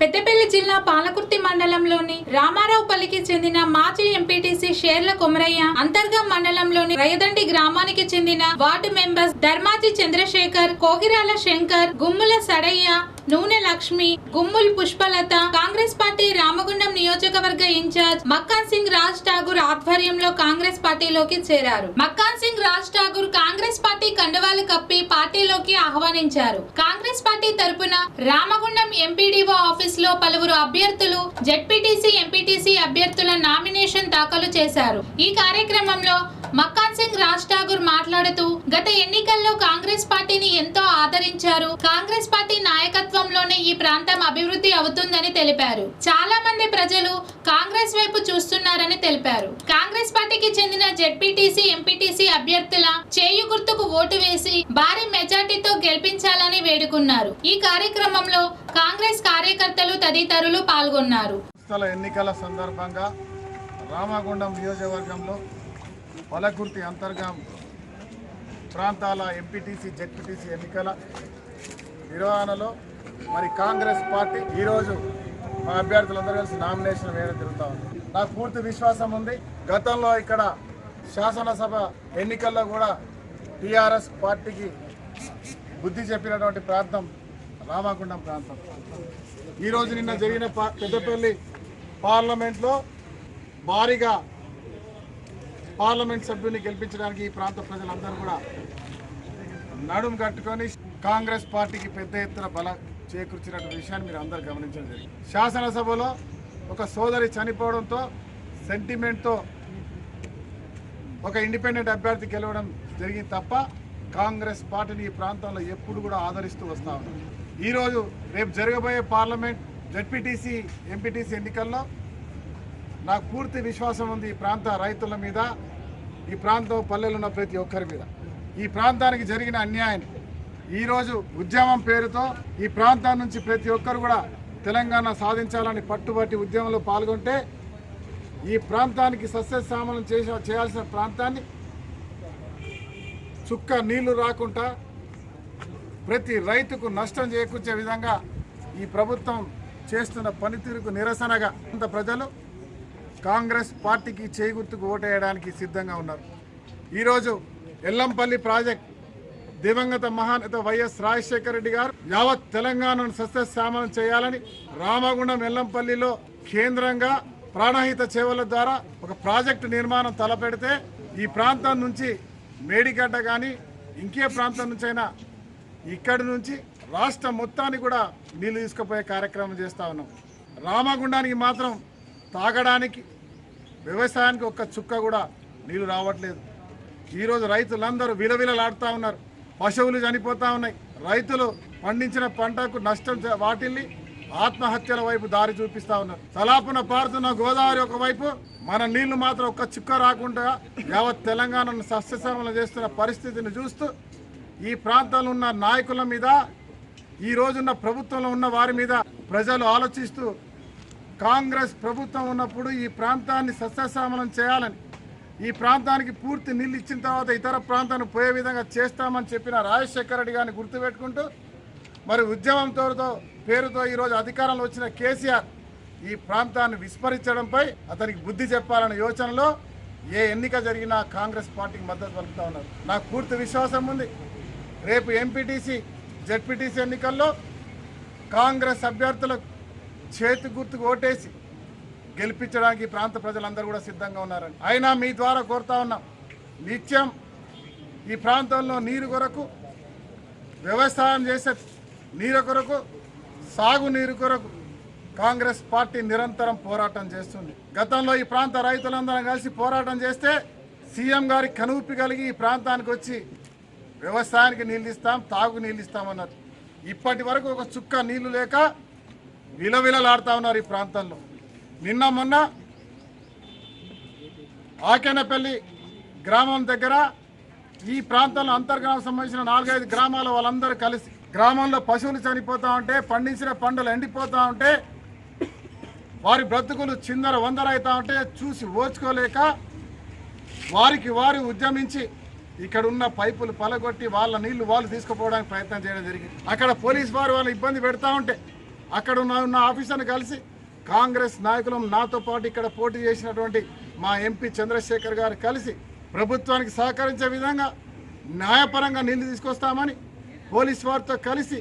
పెద్దపల్లి జిల్లా పాలకుర్తి మండలంలోని రామారావుపల్లికి చెందిన మాజీ ఎంపీటీసీ షేర్ల కొమరయ్య అంతర్గం మండలంలోని రయదండి గ్రామానికి చెందిన ward members Dharmaji Chandrasekhar Kogirala Shankar Gummula Sadaiah Nune Lakshmi Gummul Pushpalatha Congress party Ramagundam నియోజకవర్గ ఇన్ఛార్జ్ మక్కాన్ సింగ్ రాజ్ ఠాగూర్ ఆధ్వర్యంలో కాంగ్రెస్ పార్టీలోకి చేరారు. మక్కాన్ సింగ్ రాజ్ ఠాగూర్ కాంగ్రెస్ పార్టీ కండువాలు కప్పి పార్టీలోకి ఆహ్వానించారు. కాంగ్రెస్ పార్టీ తరపున రామగుండం ఎంపీడీఓ ఆఫీస్లో పలువురు అభ్యర్థులు జెడ్పీటీసీ ఎంపీటీసీ అభ్యర్థుల నామినేషన్ దాఖలు చేశారు. ఈ కార్యక్రమంలో మక్కాన్ సింగ్ రాజ్ ఠాగూర్ గత ఎన్నికల్లో కాంగ్రెస్ పార్టీని ఎంతో ఆదరించారు. కాంగ్రెస్ పార్టీ నాయకత్వంలోనే ఈ ప్రాంతం అభివృద్ధి అవుతుందని తెలిపారు. చాలా మంది ప్రజలు కాంగ్రెస్ వైపు చూస్తున్నారని తెలిపారు. కాంగ్రెస్ పార్టీకి చెందిన జెడ్పీటీసీ ఎంపీటీసీ అభ్యర్థుల చేయు గుర్తుకు ఓటు వేసి భారీ మెజార్టీతో గెలిపించాలని వేడుకున్నారు. ఈ కార్యక్రమంలో కాంగ్రెస్ కార్యకర్తలు తదితరులు పాల్గొన్నారు. ఎన్నికల సందర్భంగా రామగుండం నియోజకవర్గంలో పలకుర్తి అంతర్గం ప్రాంతాల ఎంపీటీసీ జెడ్పీటీసీ ఎన్నికల నిర్వహణలో మరి కాంగ్రెస్ పార్టీ ఈరోజు మా అభ్యర్థులందరూ కలిసి నామినేషన్ వేయడం జరుగుతూ ఉంది. నాకు పూర్తి విశ్వాసం ఉంది. గతంలో ఇక్కడ శాసనసభ ఎన్నికల్లో కూడా టీఆర్ఎస్ పార్టీకి బుద్ధి చెప్పినటువంటి ప్రాంతం రామగుండం ప్రాంతం. ఈరోజు నిన్న జరిగిన పెద్దపల్లి పార్లమెంట్లో భారీగా పార్లమెంట్ సభ్యుని గెలిపించడానికి ఈ ప్రాంత ప్రజలందరూ కూడా నడుము కట్టుకొని కాంగ్రెస్ పార్టీకి పెద్ద ఎత్తున బల చేకూర్చినటువంటి విషయాన్ని మీరు అందరు గమనించడం జరిగింది. శాసనసభలో ఒక సోదరి చనిపోవడంతో సెంటిమెంట్తో ఒక ఇండిపెండెంట్ అభ్యర్థి గెలవడం జరిగింది తప్ప కాంగ్రెస్ పార్టీని ఈ ప్రాంతంలో ఎప్పుడు కూడా ఆదరిస్తూ వస్తా ఉన్నాం. ఈరోజు రేపు జరగబోయే పార్లమెంట్ జడ్పీటీసీ ఎంపీటీసీ ఎన్నికల్లో నాకు పూర్తి విశ్వాసం ఉంది ఈ ప్రాంత రైతుల మీద. ఈ ప్రాంతం పల్లెలు ఉన్న ప్రతి ఒక్కరి మీద. ఈ ప్రాంతానికి జరిగిన అన్యాయం ఈరోజు ఉద్యమం పేరుతో ఈ ప్రాంతం నుంచి ప్రతి ఒక్కరు కూడా తెలంగాణ సాధించాలని పట్టుబట్టి ఉద్యమంలో పాల్గొంటే ఈ ప్రాంతానికి సస్యశ్యామలం చేసే చేయాల్సిన ప్రాంతాన్ని చుక్క నీళ్ళు రాకుండా ప్రతి రైతుకు నష్టం చేకూర్చే విధంగా ఈ ప్రభుత్వం చేస్తున్న పనితీరుకు నిరసనగా అంత ప్రజలు కాంగ్రెస్ పార్టీకి చేగుర్తుకు ఓటేయడానికి సిద్ధంగా ఉన్నారు. ఈరోజు ఎల్లంపల్లి ప్రాజెక్ట్ దివంగత మహానేత వైఎస్ రాజశేఖర రెడ్డి గారు యావత్ తెలంగాణను సస్యశ్యామలం చేయాలని రామగుండం ఎల్లంపల్లిలో కేంద్రంగా ప్రాణహిత చేవల ద్వారా ఒక ప్రాజెక్టు నిర్మాణం తలపెడితే ఈ ప్రాంతం నుంచి మేడిగడ్డ కానీ ఇంకే ప్రాంతం నుంచైనా ఇక్కడి నుంచి రాష్ట్రం మొత్తాన్ని కూడా నీళ్ళు తీసుకుపోయే కార్యక్రమం చేస్తా ఉన్నాం. రామగుండానికి మాత్రం తాగడానికి వ్యవసాయానికి ఒక్క చుక్క కూడా నీళ్ళు రావట్లేదు. ఈరోజు రైతులందరూ విలవిలలాడుతూ ఉన్నారు. పశువులు చనిపోతూ ఉన్నాయి. రైతులు పండించిన పంటకు నష్టం వాటిల్లి ఆత్మహత్యల వైపు దారి చూపిస్తా ఉన్నారు. తలాపున పారుతున్న గోదావరి ఒకవైపు మన నీళ్ళు మాత్రం ఒక్క చుక్క రాకుండా యావత్ తెలంగాణను సస్యశ్రమలు చేస్తున్న పరిస్థితిని చూస్తూ ఈ ప్రాంతంలో ఉన్న నాయకుల మీద ఈ రోజున్న ప్రభుత్వంలో ఉన్న వారి మీద ప్రజలు ఆలోచిస్తూ కాంగ్రెస్ ప్రభుత్వం ఉన్నప్పుడు ఈ ప్రాంతాన్ని సస్యశ్యామలం చేయాలని ఈ ప్రాంతానికి పూర్తి నీళ్ళు ఇచ్చిన తర్వాత ఇతర ప్రాంతాన్ని పోయే విధంగా చేస్తామని చెప్పిన రాజశేఖర రెడ్డి గారిని గుర్తుపెట్టుకుంటూ మరి ఉద్యమంతో పేరుతో ఈరోజు అధికారంలో వచ్చిన కేసీఆర్ ఈ ప్రాంతాన్ని విస్మరించడంపై అతనికి బుద్ధి చెప్పాలనే యోచనలో ఏ ఎన్నిక జరిగినా కాంగ్రెస్ పార్టీకి మద్దతు పలుకుతా ఉన్నారు. నాకు పూర్తి విశ్వాసం ఉంది. రేపు ఎంపీటీసీ జెడ్పీటీసీ ఎన్నికల్లో కాంగ్రెస్ అభ్యర్థులకు చేతి గుర్తుకు ఓటేసి గెలిపించడానికి ఈ ప్రాంత ప్రజలందరూ కూడా సిద్ధంగా ఉన్నారని అయినా మీ ద్వారా కోరుతా ఉన్నాం. నిత్యం ఈ ప్రాంతంలో నీరు కొరకు వ్యవసాయం చేసే నీరు కొరకు సాగు నీరు కొరకు కాంగ్రెస్ పార్టీ నిరంతరం పోరాటం చేస్తుంది. గతంలో ఈ ప్రాంత రైతులందరం కలిసి పోరాటం చేస్తే సీఎం గారి కనువిప్పి కలిగి ఈ ప్రాంతానికి వచ్చి వ్యవసాయానికి నీళ్ళు ఇస్తాం తాగు నీళ్ళు ఇస్తామన్నారు. ఇప్పటి వరకు ఒక చుక్క నీళ్ళు లేక విలవిలలాడుతూ ఉన్నారు ఈ ప్రాంతంలో. నిన్న మొన్న ఆకెనపల్లి గ్రామం దగ్గర ఈ ప్రాంతంలో అంతర్గ్రామం సంబంధించిన నాలుగైదు గ్రామాల వాళ్ళందరూ కలిసి గ్రామంలో పశువులు చనిపోతూ ఉంటే పండించిన పంటలు ఎండిపోతూ ఉంటే వారి బ్రతుకులు చిందర వందరవుతా ఉంటే చూసి ఓర్చుకోలేక వారికి వారు ఉద్యమించి ఇక్కడ ఉన్న పైపులు పలగొట్టి వాళ్ళ నీళ్ళు వాళ్ళు తీసుకుపోవడానికి ప్రయత్నం చేయడం జరిగింది. అక్కడ పోలీస్ వారు వాళ్ళు ఇబ్బంది పెడతా ఉంటే అక్కడ ఉన్న ఆఫీసర్ని కలిసి కాంగ్రెస్ నాయకులం నాతో పాటు ఇక్కడ పోటీ చేసినటువంటి మా ఎంపీ చంద్రశేఖర్ గారు కలిసి ప్రభుత్వానికి సహకరించే విధంగా న్యాయపరంగా నిధులు తీసుకొస్తామని పోలీస్ వారితో కలిసి